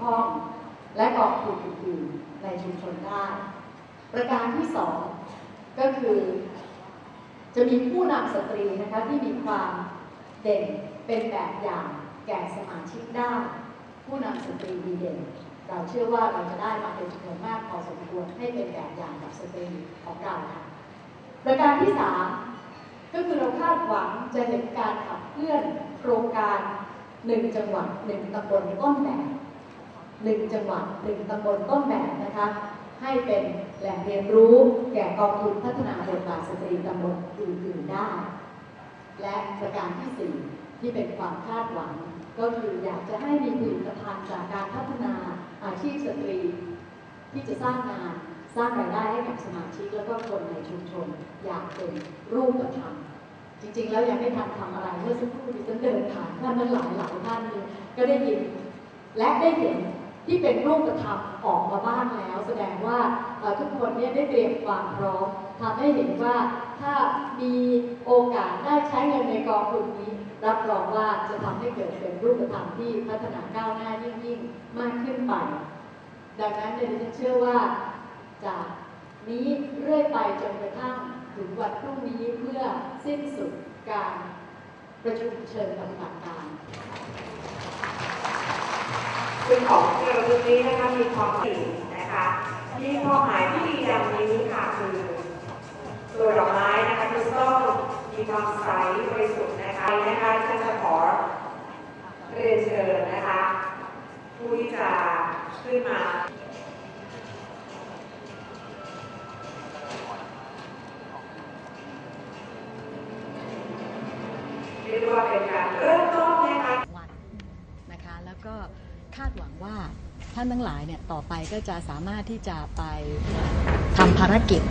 ข้อง และกองทุนอื่นๆในชุมชนได้ ประการที่สองก็คือ จะมีผู้นำสตรีนะคะที่มีความเด่นเป็นแบบอย่างแก่สมาชิกได้ ผู้นำสตรีดีเด่น เราเชื่อว่าเราจะได้มาเป็นจำนวนมากพอสมควรให้เป็นแบบอย่างกับสตรีของเราค่ะประการที่สามก็คือเราคาดหวังจะเห็นการขับเคลื่อนโครงการหนึ่งจังหวัดหนึ่งตำบลต้นแบบ หนึ่งจังหวัดหนึ่งตำบลต้นแบบนะคะ ให้เป็นแหล่งเรียนรู้แก่กองทุนพัฒนาบทบาทสตรีตำบลอื่นๆได้ และประการที่สี่ที่เป็นความคาดหวัง ก็คืออยากจะให้มีผลิตภัณฑ์จากการพัฒนาอาชีพสตรี ที่จะสร้างงานสร้างรายได้ให้กับสมาชิกแล้วก็คนในชุมชนอยากเป็นรูปธรรมจริงๆ แล้วยังไม่ทันทำอะไรเมื่อสักครู่ดิฉันเดินผ่านท่านนั้นหลายหลายๆท่านก็ได้ยิน และได้เห็น ที่เป็นรูปธรรมออกมาบ้างแล้ว แสดงว่าทุกคนเนี่ยได้เตรียมความพร้อมทำให้เห็นว่าถ้ามีโอกาสได้ใช้เงินในกองทุนนี้ รับรองว่าจะทำให้เกิดเป็นรูปธรรมที่พัฒนาก้าวหน้ายิ่งยิ่งๆมากขึ้นไป ดังนั้นเนี่ยฉันเชื่อว่าจากนี้เรื่อยไปจนกระทั่งถึงวันพรุ่งนี้เพื่อสิ้นสุดการประชุมเชิญปฏิบัติการ ซึ่งของที่ระลึกนี้นะคะมีความหมายนะคะมีความหมายที่ดีดังนี้ค่ะคือตัวดอกไม้นะคะจะต้องมีความใสบริสุทธิ์นะคะนะคะฉันจะขอเรียนเชิญนะคะผู้ที่จะขึ้นมาเรียกว่าเป็นการเริ่มต้นนะคะวันนะคะแล้วก็ คาดหวังว่าท่านทั้งหลายเนี่ยต่อไปก็จะสามารถที่จะไปทำภารกิจ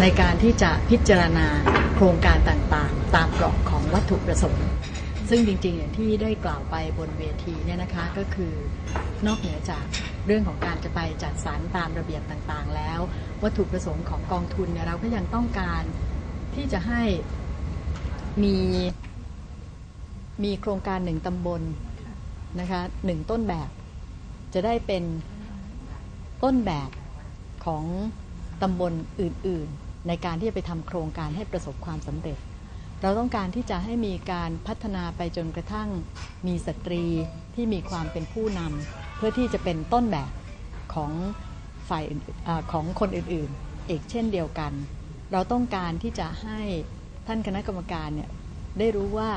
ในการที่จะพิจารณาโครงการต่างๆ ตามกรอบของวัตถุประสงค์ ซึ่งจริงๆอย่างที่ได้กล่าวไปบนเวทีเนี่ยนะคะก็คือนอกเหนือจากเรื่องของการจะไปจัดสรรตามระเบียบต่างๆ แล้ว วัตถุประสงค์ของกองทุนเนี่ยเราก็ยังต้องการที่จะให้มีมีโครงการหนึ่งตำบล นะคะหนึ่งต้นแบบ จะได้เป็นต้นแบบของตำบลอื่น ๆ ในการที่จะไปทำโครงการให้ประสบความสำเร็จ เราต้องการที่จะให้มีการพัฒนาไปจนกระทั่งมีสตรีที่มีความเป็นผู้นำเพื่อที่จะเป็นต้นแบบของฝ่ายอของคนอื่นๆอีกเช่นเดียวกัน เราต้องการที่จะให้ท่านคณะกรรมการเนี่ยได้รู้ว่า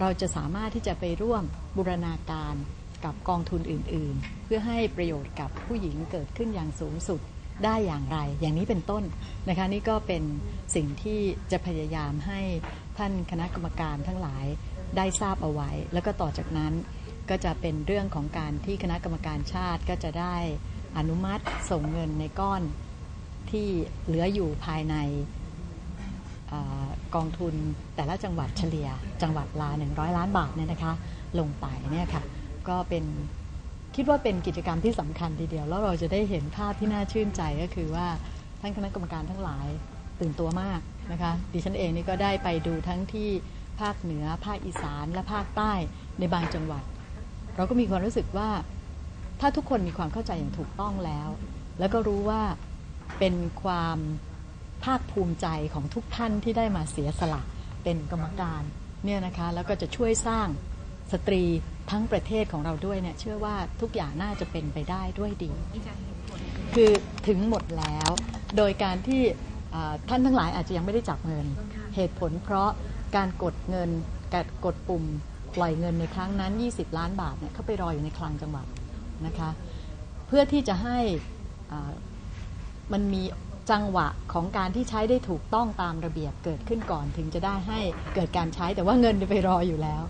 เราจะสามารถที่จะไปร่วมบูรณาการกับกองทุนอื่น ๆ เพื่อให้ประโยชน์กับผู้หญิงเกิดขึ้นอย่างสูงสุดได้อย่างไร อย่างนี้เป็นต้นนะคะนี่ก็เป็นสิ่งที่จะพยายามให้ท่านคณะกรรมการทั้งหลายได้ทราบเอาไว้ แล้วก็ต่อจากนั้นก็จะเป็นเรื่องของการที่คณะกรรมการชาติก็จะได้อนุมัติส่งเงินในก้อนที่เหลืออยู่ภายใน อกองทุนแต่ละจังหวัดเฉลี่ย จังหวัดละ100 ล้านบาทเนี่ยนะคะ ลงไปเนี่ยค่ะ ก็เป็นคิดว่าเป็นกิจกรรมที่สำคัญทีเดียว แล้วเราจะได้เห็นภาพที่น่าชื่นใจก็คือว่าท่านคณะกรรมการทั้งหลายตื่นตัวมากนะคะ ดิฉันเองนี่ก็ได้ไปดูทั้งที่ภาคเหนือ ภาคอีสานและภาคใต้ในบางจังหวัด เราก็มีความรู้สึกว่า ถ้าทุกคนมีความเข้าใจอย่างถูกต้องแล้ว แล้วก็รู้ว่าเป็นความ ภาคภูมิใจของทุกท่านที่ได้มาเสียสละเป็นกรรมการเนี่ยนะคะแล้วก็จะช่วยสร้างสตรีทั้งประเทศของเราด้วยเนี่ยเชื่อว่าทุกอย่างน่าจะเป็นไปได้ด้วยดี คือถึงหมดแล้ว โดยการที่ท่านทั้งหลายอาจจะยังไม่ได้จับเงิน เหตุผลเพราะการกดเงินการกดปุ่มปล่อยเงินในครั้งนั้น 20 ล้านบาทเนี่ยเขาไปรออยู่ในคลังจังหวัดนะคะ เพื่อที่จะให้มันมี จังหวะของการที่ใช้ได้ถูกต้องตามระเบียบเกิดขึ้นก่อนถึงจะได้ให้เกิดการใช้แต่ว่าเงินไปรออยู่แล้ว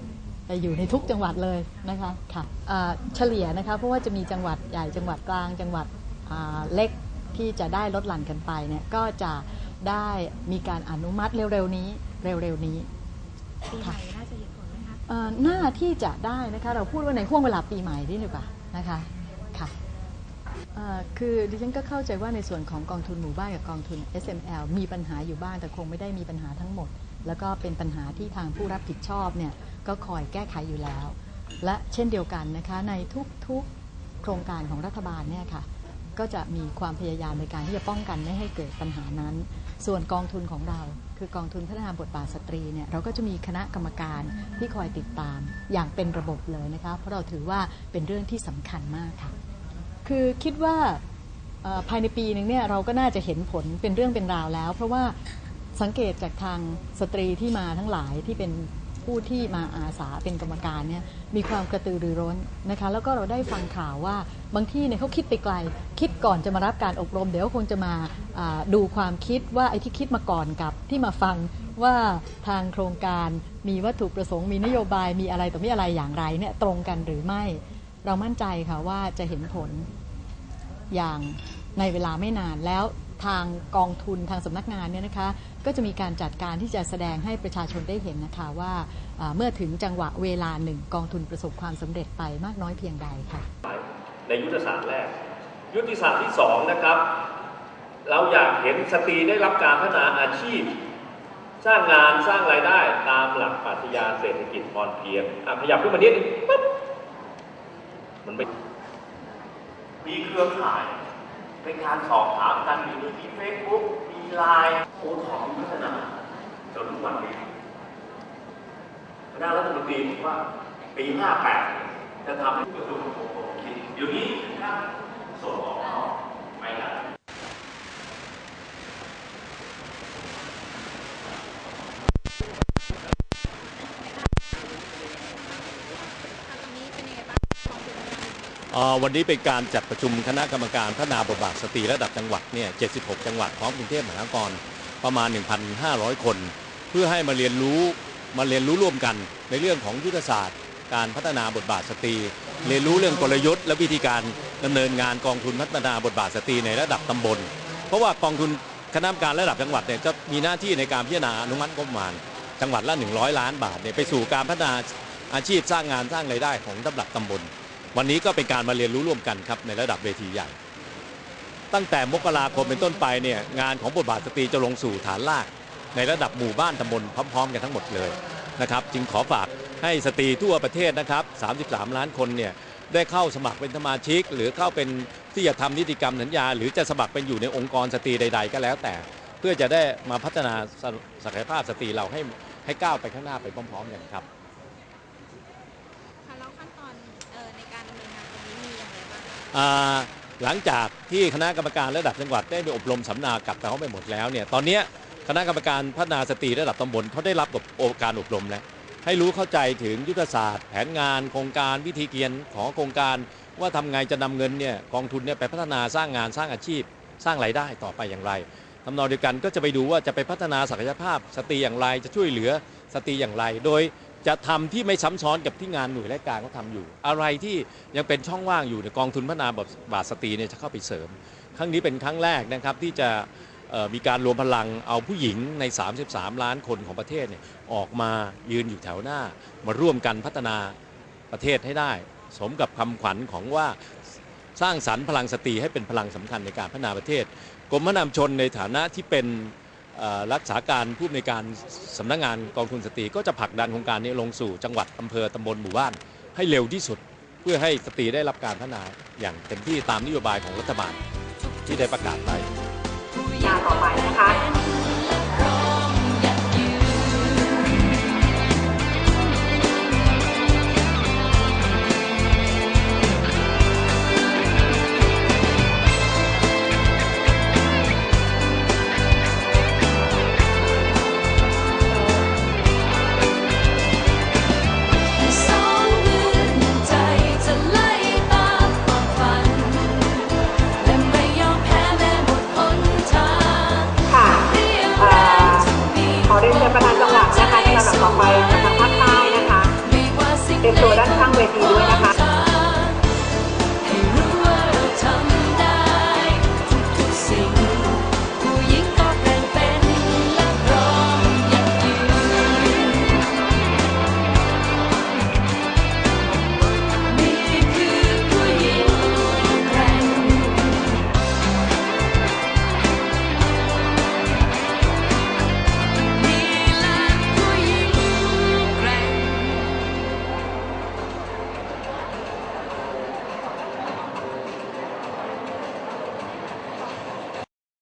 แต่อยู่ในทุกจังหวัดเลยนะคะค่ะอ่าเฉลี่ยนะคะเพราะว่าจะมีจังหวัดใหญ่จังหวัดกลางจังหวัดอ่าเล็กที่จะได้ลดหลั่นกันไปเนี่ยก็จะได้มีการอนุมัติเร็วๆนี้เร็วๆนี้ปีใหม่น่าจะเห็นผลไหมคะเอ่อหน้าที่จะได้นะคะเราพูดว่าในห่วงเวลาปีใหม่นี่ดีกว่านะคะค่ะเอ่อ คือดิฉันก็เข้าใจว่าในส่วนของกองทุนหมู่บ้านกับกองทุน SML มีปัญหาอยู่บ้างแต่คงไม่ได้มีปัญหาทั้งหมด แล้วก็เป็นปัญหาที่ทางผู้รับผิดชอบเนี่ยก็คอยแก้ไขอยู่แล้ว และเช่นเดียวกันนะคะในทุกๆโครงการของรัฐบาลเนี่ยค่ะก็จะมีความพยายามในการที่จะป้องกันไม่ให้เกิดปัญหานั้น ส่วนกองทุนของเรา คือกองทุนพัฒนาบทบาทสตรีเนี่ยเราก็จะมีคณะกรรมการที่คอยติดตามอย่างเป็นระบบเลยนะคะเพราะเราถือว่าเป็นเรื่องที่สำคัญมากค่ะ คือคิดว่าภายในปีหนึ่งเนี่ยเราก็น่าจะเห็นผลเป็นเรื่องเป็นราวแล้ว เพราะว่าสังเกตจากทางสตรีที่มาทั้งหลายที่เป็นผู้ที่มาอาสาเป็นกรรมการเนี่ยมีความกระตือรือร้นนะคะแล้วก็เราได้ฟังข่าวว่าบางที่เนี่ยเขาคิดไปไกล คิดก่อนจะมารับการอบรม เดี๋ยวคงจะมาอ่าดูความคิดว่าไอ้ที่คิดมาก่อนกับที่มาฟังว่าทางโครงการมีวัตถุประสงค์มีนโยบายมีอะไรต่อมีอะไรอย่างไรเนี่ยตรงกันหรือไม่ เรามั่นใจค่ะว่าจะเห็นผลอย่างในเวลาไม่นานแล้วทางกองทุนทางสำนักงานเนี่ยนะคะก็จะมีการจัดการที่จะแสดงให้ประชาชนได้เห็นนะคะว่าเมื่อถึงจังหวะเวลาหนึ่งกองทุนประสบความสำเร็จไปมากน้อยเพียงใดค่ะในยุทธศาสตร์แรก ยุทธศาสตร์ที่สองนะครับเราอยากเห็นสตรีได้รับการพัฒนาอาชีพ สร้างงานสร้างรายได้ตามหลักปรัชญาเศรษฐกิจพอเพียงขยับขึ้นมานิดนึงปั๊บ มันไม่มีเครือข่าย เป็นการสอบถามกันอยู่ในที่เฟซบุ๊กมีไลน์โอ้ทอมพัฒนาจนทุกวันนี้คณะรัฐมนตรีบอกว่าปี 58 จะทำให้กระทรวงคมนาคมอยู่นี้ถ้าส่งออกนอกไม่ได้ เอ่อ วันนี้เป็นการจัดประชุมคณะกรรมการพัฒนาบทบาทสตรีระดับจังหวัดเนี่ย 76 จังหวัดพร้อมกรุงเทพมหานครประมาณ 1,500 คน เพื่อให้มาเรียนรู้มาเรียนรู้ร่วมกันในเรื่องของยุทธศาสตร์ การพัฒนาบทบาทสตรี เรียนรู้เรื่องกลยุทธ์และวิธีการดำเนินงานกองทุนพัฒนาบทบาทสตรีในระดับตำบล เพราะว่ากองทุนคณะกรรมการระดับจังหวัดเนี่ยจะมีหน้าที่ในการพิจารณาอนุมัติงบประมาณจังหวัดละ 100 ล้านบาทเนี่ยไปสู่การพัฒนาอาชีพสร้างงานสร้างรายได้ของระดับตำบล วันนี้ก็เป็นการมาเรียนรู้ร่วมกันครับในระดับเวทีใหญ่ ตั้งแต่มกราคมเป็นต้นไปเนี่ยงานของบทบาทสตรีจะลงสู่ฐานรากในระดับหมู่บ้านตำบลพร้อมๆ กันทั้งหมดเลยนะครับจึงขอฝากให้สตรีทั่วประเทศนะครับ 33 ล้านคนเนี่ยได้เข้าสมัครเป็นสมาชิก หรือเข้าเป็นที่จะทำนิติกรรมสัญญา หรือจะสมัครเป็นอยู่ในองค์กรสตรีใด ๆ ก็แล้วแต่ เพื่อจะได้มาพัฒนาศักยภาพสตรีเราให้ให้ก้าวไปข้างหน้าไปพร้อม ๆ กันครับ หลังจากที่คณะกรรมการระดับจังหวัดได้ไปอบรมสัมมนากับเขาไปหมดแล้วเนี่ยตอนนี้คณะกรรมการพัฒนาสตรีระดับตำบลเขาได้รับบการอบรมแล้วให้รู้เข้าใจถึงยุทธศาสตร์ แผนงานโครงการวิธีเกียนของโครงการว่าทำไงจะนำเงินเนี่ยกองทุนเนี่ยไปพัฒนาสร้างงานสร้างอาชีพ สร้างรายได้ต่อไปอย่างไรทำนองเดียวกันก็จะไปดูว่าจะไปพัฒนาศักยภาพสตรีอย่างไรจะช่วยเหลือสตรีอย่างไร โดย จะทำที่ไม่ซ้ำซ้อนกับที่งานหน่วยราชการเขาทำอยู่ อะไรที่ยังเป็นช่องว่างอยู่ในกองทุนพัฒนาบทบาทสตรีเนี่ยจะเข้าไปเสริม ครั้งนี้เป็นครั้งแรกนะครับที่จะมีการรวมพลังเอาผู้หญิงใน 33 ล้านคนของประเทศเนี่ยออกมายืนอยู่แถวหน้า มาร่วมกันพัฒนาประเทศให้ได้ สมกับคำขวัญของว่าสร้างสรรค์พลังสตรีให้เป็นพลังสำคัญในการพัฒนาประเทศ กรมพัฒนามชนในฐานะที่เป็น รักษาการผู้อำนวยการสำนักงานกองทุนสตรีก็จะผลักดันโครงการนี้ลงสู่จังหวัดอำเภอตำบลหมู่บ้าน ให้เร็วที่สุด เพื่อให้สตรีได้รับการพัฒนาอย่างเต็มที่ตามนโยบายของรัฐบาลที่ได้ประกาศไปงานต่อไปนะคะ